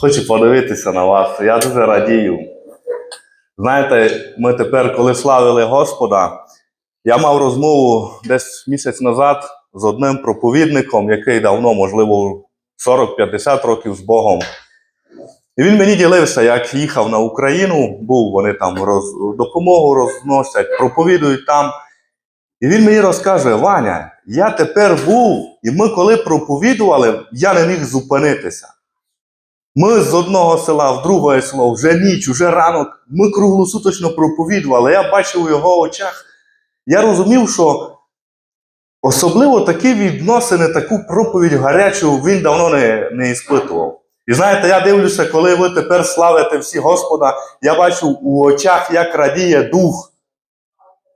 хочу подивитися на вас. Я дуже радію. Знаєте, ми тепер, коли славили Господа, я мав розмову десь місяць назад з одним проповідником, який давно, можливо, 40-50 років з Богом. І він мені ділився, як їхав на Україну, був, вони там роз, допомогу розносять, проповідують там. І він мені розкаже: Ваня, я тепер був, і ми коли проповідували, я не міг зупинитися. Ми з одного села в друге село, вже ніч, вже ранок, ми круглосуточно проповідували. Я бачив у його очах. Я розумів, що особливо такі відносини, таку проповідь гарячу він давно не, не іспитував. І знаєте, я дивлюся, коли ви тепер славите всі Господа, я бачу у очах, як радіє дух.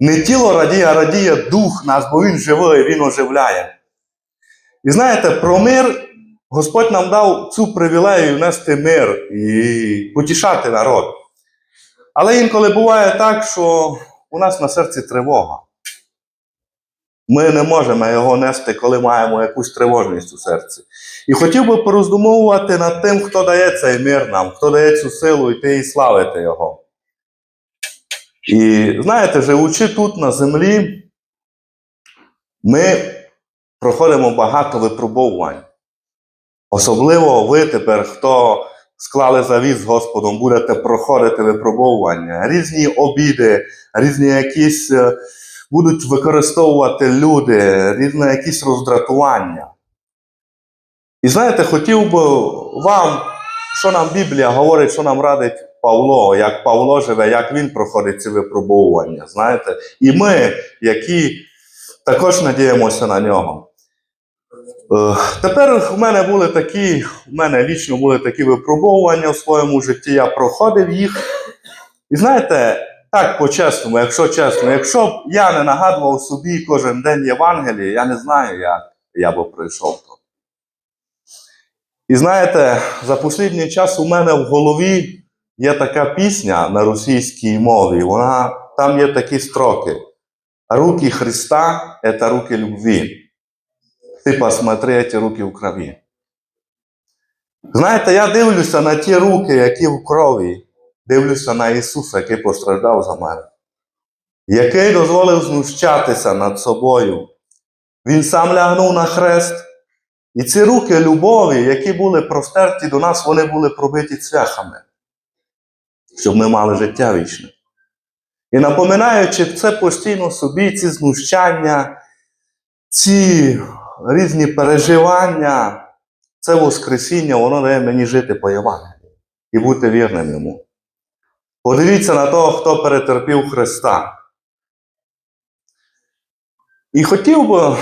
Не тіло радіє, а радіє дух нас, бо він живий, він оживляє. І знаєте, про мир Господь нам дав цю привілею нести мир і потішати народ. Але інколи буває так, що у нас на серці тривога. Ми не можемо його нести, коли маємо якусь тривожність у серці. І хотів би пороздумовувати над тим, хто дає цей мир нам, хто дає цю силу йти і славити Його. І знаєте, живучи тут на землі, ми проходимо багато випробувань. Особливо ви тепер, хто склали завіс з Господом, будете проходити випробування, різні обіди, різні якісь е, будуть використовувати люди, різне якісь роздратування. І знаєте, хотів би вам, що нам Біблія говорить, що нам радить Павло, як Павло живе, як він проходить ці випробування. Знаєте, і ми, які також надіємося на нього. Е, Тепер в мене були такі, в мене лічно були такі випробовування в своєму житті, я проходив їх. І знаєте, так по-чесному, якщо чесно, якщо б я не нагадував собі кожен день Євангелії, я не знаю, як я би пройшов то. І знаєте, за останній час у мене в голові є така пісня на російській мові. Вона, там є такі строки. Руки Христа – це руки любві. Ти посмотри, эти руки в крові. Знаєте, я дивлюся на ті руки, які в крові, дивлюся на Ісуса, який постраждав за мене, який дозволив знущатися над собою. Він сам лягнув на хрест. І ці руки любові, які були простерті до нас, вони були пробиті цвяхами, щоб ми мали життя вічне. І напоминаючи це постійно собі, ці знущання, ці різні переживання, це Воскресіння, воно дає мені жити по Євангелії і бути вірним йому. Подивіться на того, хто перетерпів Христа. І хотів би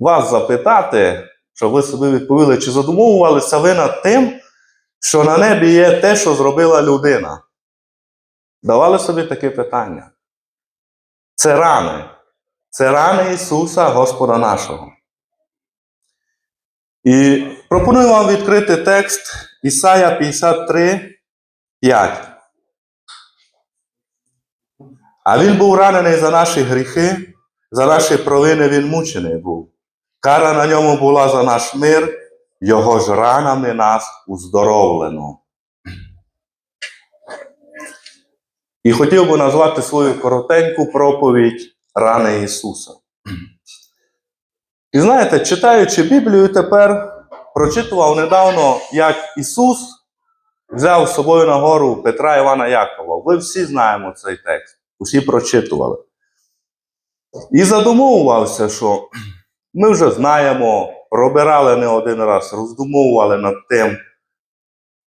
вас запитати, щоб ви собі відповіли, чи задумовувалися ви над тим, що на небі є те, що зробила людина? Давали собі таке питання. Це рани. Це рани Ісуса, Господа нашого. І пропоную вам відкрити текст Ісая 53, 5. А він був ранений за наші гріхи, за наші провини він мучений був. Кара на ньому була за наш мир, його ж ранами нас уздоровлено. І хотів би назвати свою коротеньку проповідь рани Ісуса. І знаєте, читаючи Біблію тепер, прочитував недавно, як Ісус взяв з собою на гору Петра Івана Якова. Ви всі знаємо цей текст, усі прочитували. І задумовувався, що ми вже знаємо, пробирали не один раз, роздумовували над тим,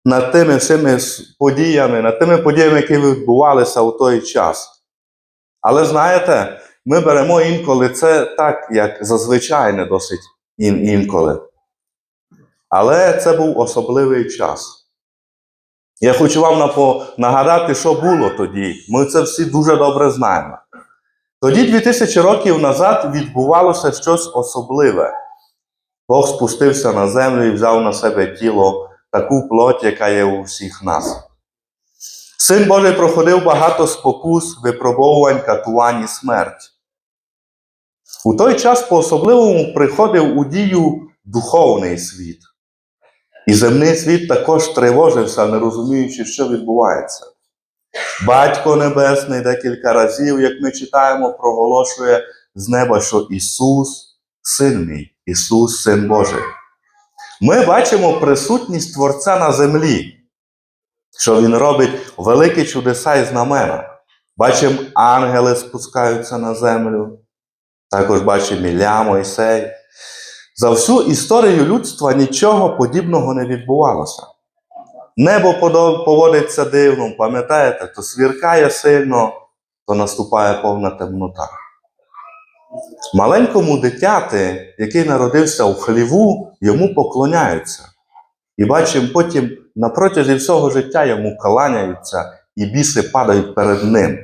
над тими всіми подіями, над тими подіями, які відбувалися у той час. Але знаєте, ми беремо інколи це так, як зазвичай не досить ін- інколи. Але це був особливий час. Я хочу вам нагадати, що було тоді. Ми це всі дуже добре знаємо. Тоді, 2000 років назад, відбувалося щось особливе. Бог спустився на землю і взяв на себе тіло, таку плоть, яка є у всіх нас. Син Божий проходив багато спокус, випробовувань, катувань і смерть. У той час по-особливому приходив у дію духовний світ. І земний світ також тривожився, не розуміючи, що відбувається. Батько Небесний декілька разів, як ми читаємо, проголошує з неба, що Ісус син мій, Ісус син Божий. Ми бачимо присутність Творця на землі, що Він робить великі чудеса і знамена. Бачимо, ангели спускаються на землю. Також бачимо Ілля, Мойсей. За всю історію людства нічого подібного не відбувалося. Небо поводиться дивно, пам'ятаєте, то свіркає сильно, то наступає повна темнота. Маленькому дитяти, який народився в хліву, йому поклоняються. І бачимо, потім на протязі всього життя йому кланяються, і біси падають перед ним.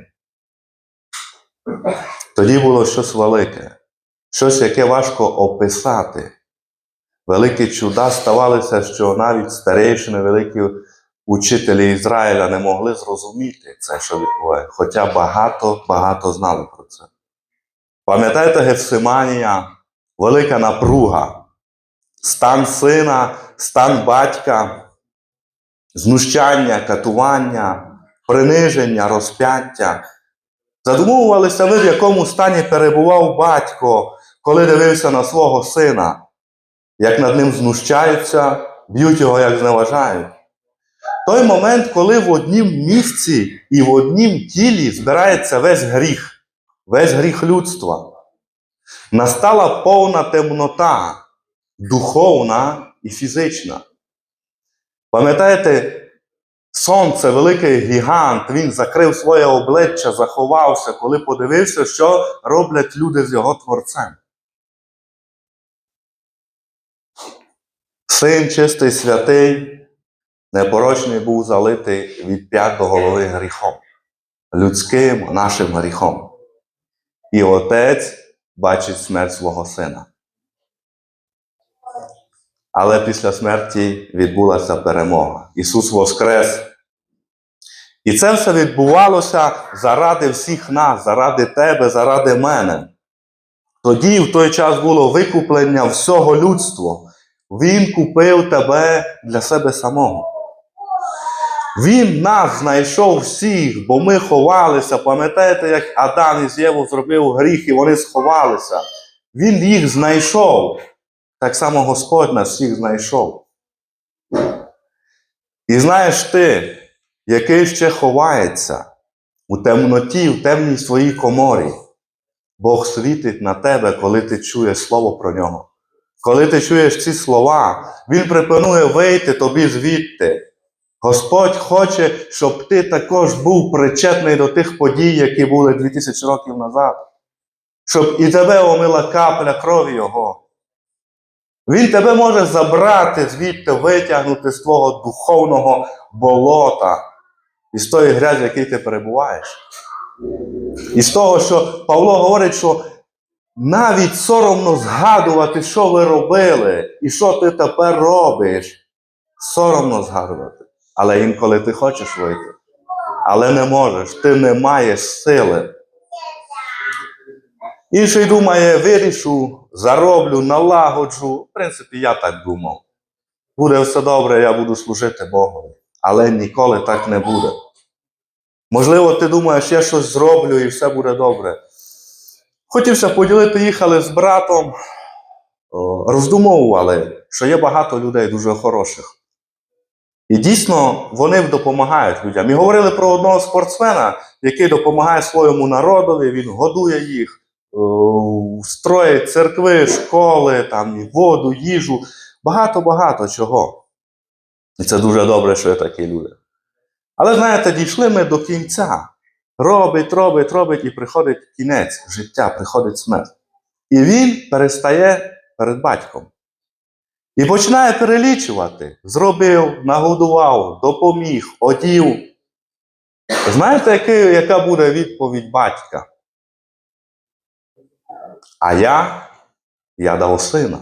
Тоді було щось велике, щось, яке важко описати. Великі чуда ставалися, що навіть старейшини, великі учителі Ізраїля не могли зрозуміти це, що відбувається, хоча багато-багато знали про це. Пам'ятаєте Гефсиманія, велика напруга, стан сина, стан батька, знущання, катування, приниження, розп'яття. Задумувалися ви, в якому стані перебував батько, коли дивився на свого сина, як над ним знущаються, б'ють його, як зневажають. Той момент, коли в однім місці і в однім тілі збирається весь гріх, весь гріх людства. Настала повна темнота, духовна і фізична. Пам'ятаєте, сонце, великий гігант, він закрив своє обличчя, заховався, коли подивився, що роблять люди з його творцем. Син чистий святий, непорочний був залитий від п'ят до голови гріхом, людським нашим гріхом. І отець бачить смерть свого сина. Але після смерті відбулася перемога. Ісус Воскрес. І це все відбувалося заради всіх нас, заради тебе, заради мене. Тоді в той час було викуплення всього людства. Він купив тебе для себе самого. Він нас знайшов всіх, бо ми ховалися. Пам'ятаєте, як Адам із Єву зробив гріх, і вони сховалися. Він їх знайшов. Так само Господь нас всіх знайшов. І знаєш ти, який ще ховається у темноті, в темній своїй коморі. Бог світить на тебе, коли ти чуєш слово про нього. Коли ти чуєш ці слова, Він пропонує вийти тобі звідти. Господь хоче, щоб ти також був причетний до тих подій, які були 2000 років назад. Щоб і тебе омила капля крові Його. Він тебе може забрати звідти, витягнути з твого духовного болота, із тої грязі, в якій ти перебуваєш. І з того, що Павло говорить, що навіть соромно згадувати, що ви робили, і що ти тепер робиш. Соромно згадувати. Але інколи ти хочеш вийти. Але не можеш, ти не маєш сили. Інший думає, вирішу, зароблю, налагоджу. В принципі, я так думав. Буде все добре, я буду служити Богові. Але ніколи так не буде. Можливо, ти думаєш, я щось зроблю і все буде добре. Хотівся поділити, їхали з братом, роздумовували, що є багато людей дуже хороших. І дійсно вони допомагають людям. І говорили про одного спортсмена, який допомагає своєму народові, він годує їх, о, строїть церкви, школи, там, воду, їжу, багато-багато чого. І це дуже добре, що є такі люди. Але знаєте, дійшли ми до кінця. Робить, робить, робить, і приходить кінець життя, приходить смерть. І він перестає перед батьком. І починає перелічувати. Зробив, нагодував, допоміг, одів. Знаєте, яка буде відповідь батька? А я, я дав сина.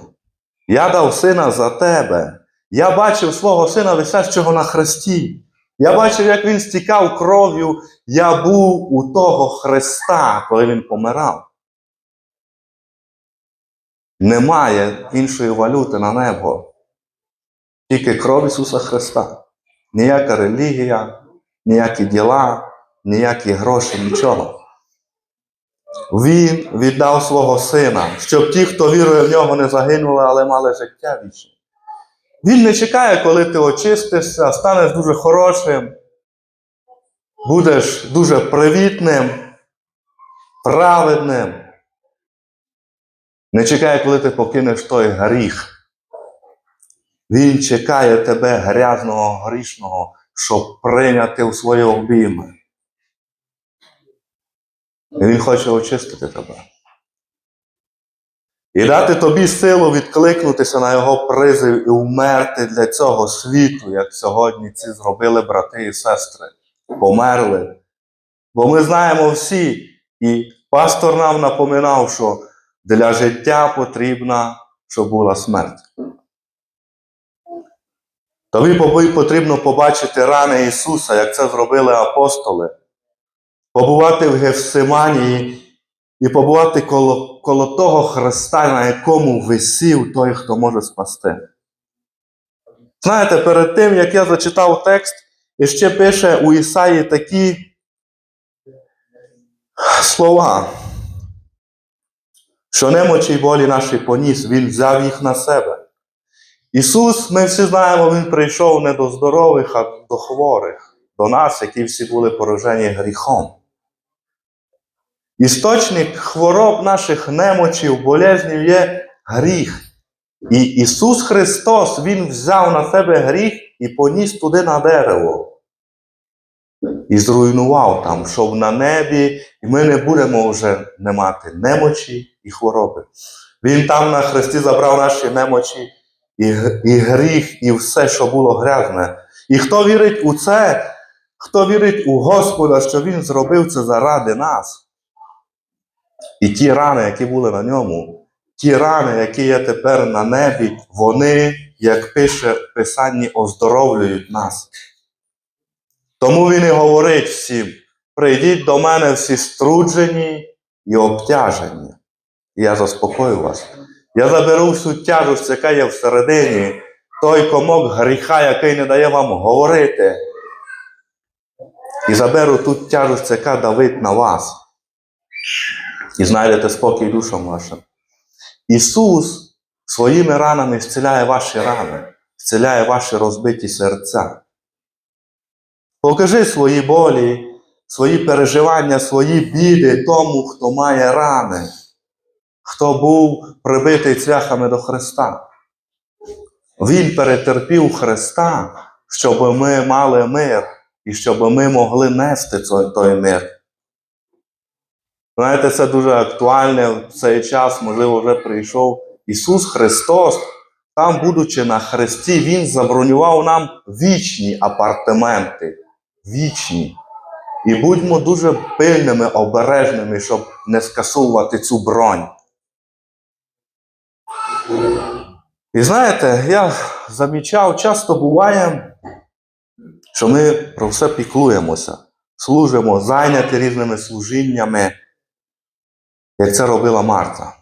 Я дав сина за тебе. Я бачив свого сина висящого на хресті. Я бачив, як він стікав кров'ю. Я був у того Христа, коли він помирав. Немає іншої валюти на небо. Тільки кров Ісуса Христа. Ніяка релігія, ніякі діла, ніякі гроші, нічого. Він віддав свого сина, щоб ті, хто вірує в нього, не загинули, але мали життя вічне. Він не чекає, коли ти очистишся, станеш дуже хорошим, будеш дуже привітним, праведним. Не чекає, коли ти покинеш той гріх. Він чекає тебе грязного, грішного, щоб прийняти у свої обійми. І Він хоче очистити тебе. І дати тобі силу відкликнутися на його призив і вмерти для цього світу, як сьогодні ці зробили брати і сестри. Померли. Бо ми знаємо всі, і пастор нам напоминав, що для життя потрібна, щоб була смерть. Тобі потрібно побачити рани Ісуса, як це зробили апостоли, побувати в Гефсиманії і побувати коло, коло того Христа, на якому висів той, хто може спасти. Знаєте, перед тим, як я зачитав текст, і ще пише у Ісаї такі слова, що немочі й болі наші поніс, Він взяв їх на себе. Ісус, ми всі знаємо, Він прийшов не до здорових, а до хворих, до нас, які всі були поражені гріхом. Істочник хвороб наших немочів, болезнів є гріх. І Ісус Христос, Він взяв на себе гріх і поніс туди на дерево. І зруйнував там, щоб на небі і ми не будемо вже не мати немочі і хвороби. Він там на хресті забрав наші немочі і, і гріх, і все, що було грязне. І хто вірить у це, хто вірить у Господа, що Він зробив це заради нас. І ті рани, які були на ньому, ті рани, які є тепер на небі, вони, як пише в Писанні, оздоровлюють нас. Тому він і говорить всім: прийдіть до мене всі струджені і обтяжені. І я заспокою вас. Я заберу всю тяжесть, яка є всередині, той комок гріха, який не дає вам говорити. І заберу ту тяжесть, яка давить на вас. І знайдете спокій душам вашим. Ісус своїми ранами зціляє ваші рани, зціляє ваші розбиті серця. Покажи свої болі, свої переживання, свої біди тому, хто має рани, хто був прибитий цвяхами до Христа. Він перетерпів Христа, щоб ми мали мир і щоб ми могли нести той мир. Знаєте, це дуже актуальне в цей час, можливо, вже прийшов Ісус Христос. Там, будучи на хресті, Він забронював нам вічні апартаменти. Вічні. І будьмо дуже пильними, обережними, щоб не скасовувати цю бронь. І знаєте, я замічав, часто буває, що ми про все піклуємося, служимо, зайняті різними служіннями, як це робила Марта.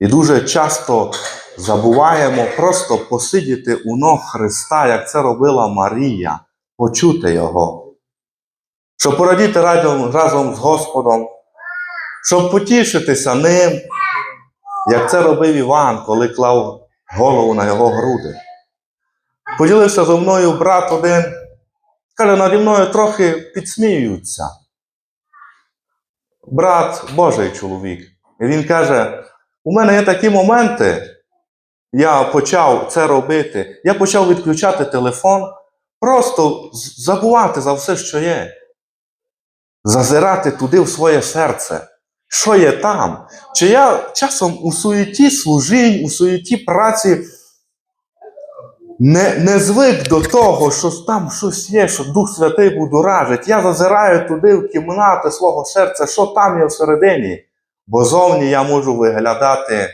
І дуже часто забуваємо просто посидіти у ног Христа, як це робила Марія, почути Його, щоб порадіти разом, разом з Господом, щоб потішитися ним, як це робив Іван, коли клав голову на його груди. Поділився зо мною брат один, каже, наді мною трохи підсміюються. Брат Божий чоловік. І він каже: у мене є такі моменти, я почав це робити, я почав відключати телефон, просто забувати за все, що є. Зазирати туди в своє серце. Що є там? Чи я часом у суєті служінь, у суєті праці не, не звик до того, що там щось є, що Дух Святий будоражить. Я зазираю туди в кімнати свого серця, що там є всередині. Бо зовні я можу виглядати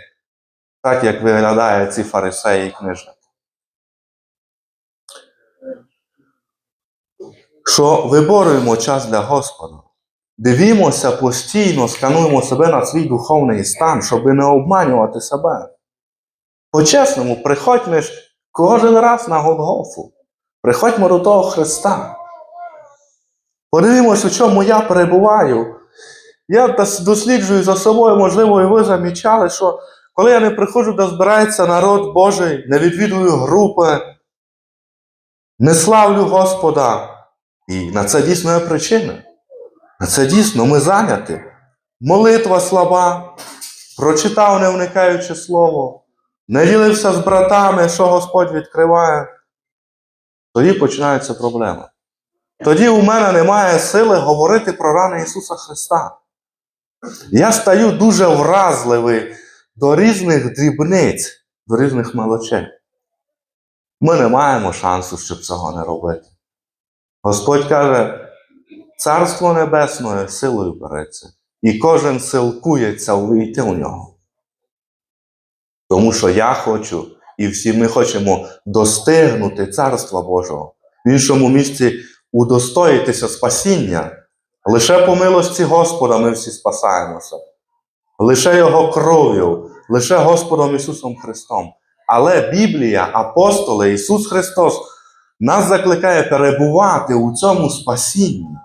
так, як виглядають ці фарисеї і книжники. Що виборюємо час для Господа. Дивімося постійно, скануємо себе на свій духовний стан, щоб не обманювати себе. По-чесному, приходь між Кожен раз на Голгофу. Приходьмо до того Христа. Подивимось, у чому я перебуваю. Я досліджую за собою, можливо, і ви замічали, що коли я не приходжу, де збирається народ Божий, не відвідую групи, не славлю Господа. І на це дійсно є причина. На це дійсно ми зайняті. Молитва слаба, прочитав, не вникаючи слово, не ділився з братами, що Господь відкриває. Тоді починаються проблеми. Тоді у мене немає сили говорити про рани Ісуса Христа. Я стаю дуже вразливий до різних дрібниць, до різних мелочей. Ми не маємо шансу, щоб цього не робити. Господь каже, Царство Небесне силою береться, і кожен силкується увійти у нього. Тому що я хочу, і всі ми хочемо достигнути Царства Божого, в іншому місці удостоїтися спасіння. Лише по милості Господа ми всі спасаємося. Лише Його кров'ю, лише Господом Ісусом Христом. Але Біблія, апостоли, Ісус Христос нас закликає перебувати у цьому спасінні.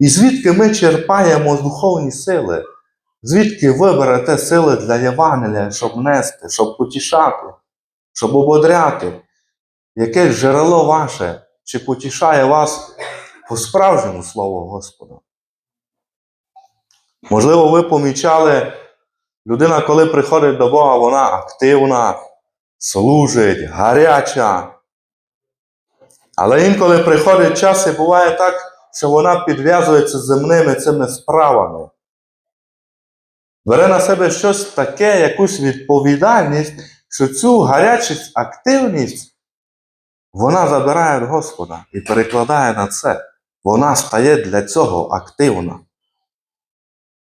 І звідки ми черпаємо духовні сили? Звідки ви берете сили для Євангелія, щоб нести, щоб потішати, щоб ободряти? Яке джерело ваше, чи потішає вас по справжньому слову Господа? Можливо, ви помічали, людина, коли приходить до Бога, вона активна, служить, гаряча. Але інколи приходить час і буває так, що вона підв'язується земними цими справами. Бере на себе щось таке, якусь відповідальність, що цю гарячість, активність вона забирає від Господа і перекладає на це. Вона стає для цього активна.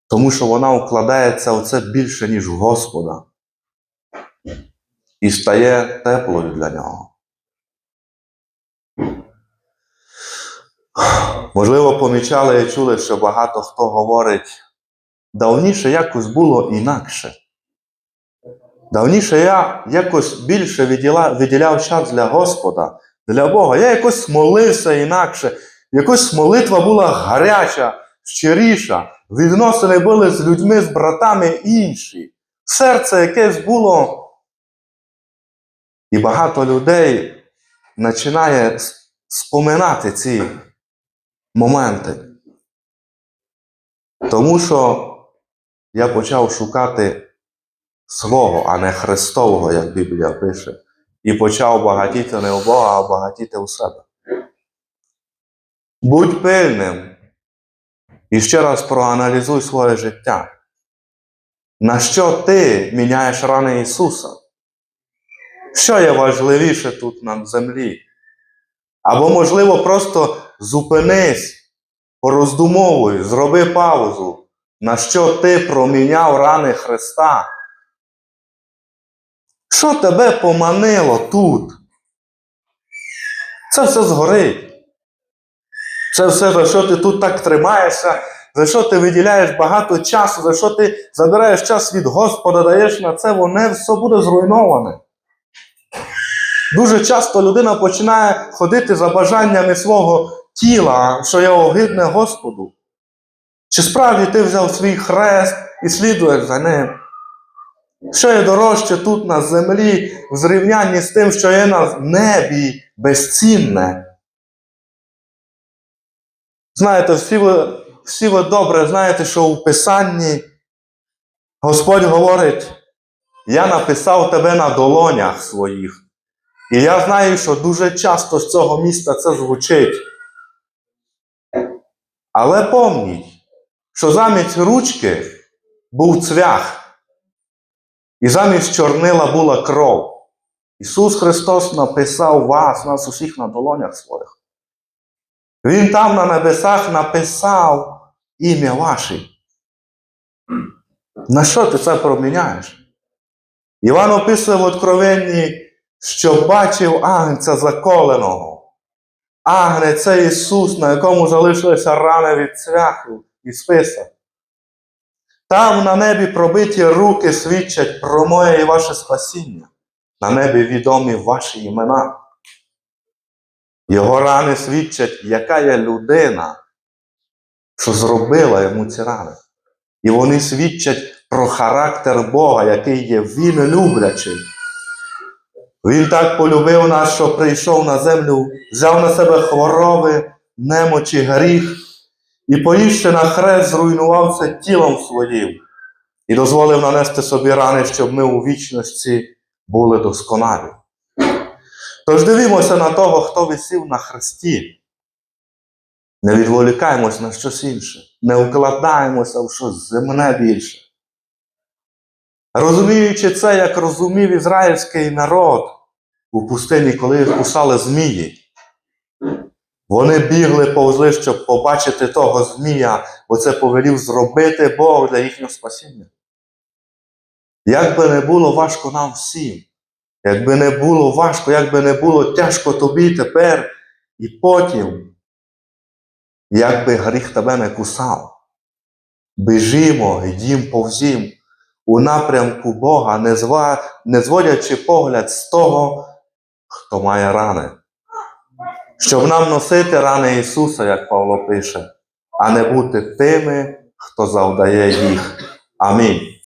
Тому що вона укладається в це більше, ніж в Господа. І стає теплою для нього. Можливо, помічали і чули, що багато хто говорить, давніше якось було інакше. Давніше я якось більше виділа- виділяв час для Господа, для Бога. Я якось молився інакше. Якось молитва була гаряча, щиріша. Відносини були з людьми, з братами інші. Серце якесь було. І багато людей починає споминати ці моменти. Тому що я почав шукати свого, а не Христового, як Біблія пише, і почав багатіти не у Бога, а багатіти у себе. Будь пильним і ще раз проаналізуй своє життя. На що ти міняєш рани Ісуса? Що є важливіше тут на землі? Або, можливо, просто зупинись, пороздумовуй, зроби паузу, на що ти проміняв рани Христа. Що тебе поманило тут? Це все згорить. Це все, за що ти тут так тримаєшся, за що ти виділяєш багато часу, за що ти забираєш час від Господа, даєш на це, воно все буде зруйноване. Дуже часто людина починає ходити за бажаннями свого тіла, що є огидне Господу. Чи справді ти взяв свій хрест і слідуєш за ним? Що є дорожче тут на землі в зрівнянні з тим, що є на небі безцінне? Знаєте, всі ви, всі ви добре знаєте, що у Писанні Господь говорить: Я написав тебе на долонях своїх. І я знаю, що дуже часто з цього міста це звучить. Але помніть, що замість ручки був цвях, і замість чорнила була кров. Ісус Христос написав вас, нас усіх на долонях своїх. Він там на небесах написав ім'я ваше. На що ти це проміняєш? Іван описує в Откровенні, що бачив агнця заколеного. Агнець це Ісус, на якому залишилися рани від цвяху і списа. Там на небі пробиті руки свідчать про моє і ваше спасіння. на небі відомі ваші імена. Його рани свідчать, яка є людина, що зробила йому ці рани. І вони свідчать про характер Бога, який є він люблячий. Він так полюбив нас, що прийшов на землю, взяв на себе хвороби, немочі, гріх, і поївши на хрест, зруйнувався тілом своїм і дозволив нанести собі рани, щоб ми у вічності були досконалі. Тож дивімося на того, хто висів на хресті. Не відволікаємось на щось інше, не вкладаємося в щось земне більше. Розуміючи це, як розумів ізраїльський народ у пустині, коли їх кусали змії. Вони бігли повзли, щоб побачити того змія, бо це повелів зробити Бог для їхнього спасіння. Як би не було важко нам всім, якби не було важко, як би не було тяжко тобі тепер і потім, як би гріх тебе не кусав, біжімо, йдім повзім у напрямку Бога, не зводячи погляд з того, хто має рани. Щоб нам носити рани Ісуса, як Павло пише, а не бути тими, хто завдає їх. Амінь.